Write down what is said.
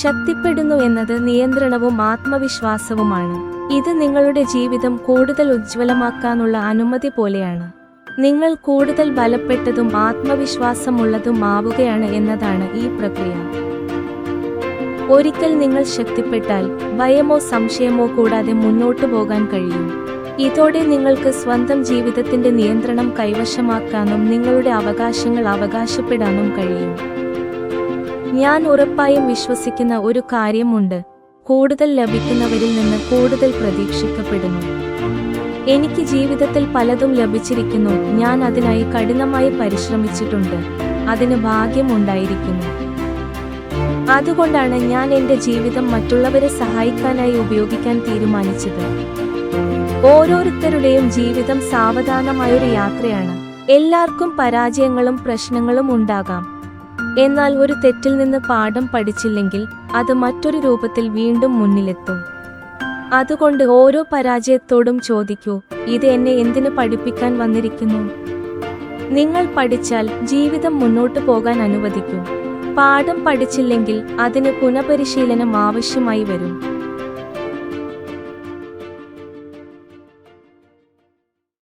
ശക്തിപ്പെടുന്നു എന്നത് നിയന്ത്രണവും ആത്മവിശ്വാസവുമാണ്. ഇത് നിങ്ങളുടെ ജീവിതം കൂടുതൽ ഉജ്ജ്വലമാക്കാനുള്ള അനുമതി പോലെയാണ്. നിങ്ങൾ കൂടുതൽ ബലപ്പെട്ടതും ആത്മവിശ്വാസമുള്ളതും ആവുകയാണ് എന്നതാണ് ഈ പ്രക്രിയ. ഒരിക്കൽ നിങ്ങൾ ശക്തിപ്പെട്ടാൽ ഭയമോ സംശയമോ കൂടാതെ മുന്നോട്ടു പോകാൻ കഴിയും. ഇതോടെ നിങ്ങൾക്ക് സ്വന്തം ജീവിതത്തിന്റെ നിയന്ത്രണം കൈവശമാക്കാനും നിങ്ങളുടെ അവകാശങ്ങൾ അവകാശപ്പെടാനും കഴിയും. ഞാൻ ഉറപ്പായും വിശ്വസിക്കുന്ന ഒരു കാര്യമുണ്ട്. കൂടുതൽ ലഭിക്കുന്നവരിൽ നിന്ന് കൂടുതൽ പ്രതീക്ഷിക്കപ്പെടുന്നു. എനിക്ക് ജീവിതത്തിൽ പലതും ലഭിച്ചിരിക്കുന്നു. ഞാൻ അതിനായി കഠിനമായി പരിശ്രമിച്ചിട്ടുണ്ട്. അതിന് ഭാഗ്യമുണ്ടായിരിക്കുന്നു അതുകൊണ്ടാണ് ഞാൻ എന്റെ ജീവിതം മറ്റുള്ളവരെ സഹായിക്കാനായി ഉപയോഗിക്കാൻ തീരുമാനിച്ചത്. ഓരോരുത്തരുടെയും ജീവിതം സാവധാനമായൊരു യാത്രയാണ്. എല്ലാവർക്കും പരാജയങ്ങളും പ്രശ്നങ്ങളും ഉണ്ടാകാം. എന്നാൽ ഒരു തെറ്റിൽ നിന്ന് പാഠം പഠിച്ചില്ലെങ്കിൽ അത് മറ്റൊരു രൂപത്തിൽ വീണ്ടും മുന്നിലെത്തും. അതുകൊണ്ട് ഓരോ പരാജയത്തോടും ചോദിക്കൂ ഇത് എന്നെ എന്തിനു പഠിപ്പിക്കാൻ വന്നിരിക്കുന്നു? നിങ്ങൾ പഠിച്ചാൽ ജീവിതം മുന്നോട്ടു പോകാൻ അനുവദിക്കും. പാഠം പഠിച്ചില്ലെങ്കിൽ അതിന് പുനഃപരിശീലനം ആവശ്യമായി വരും.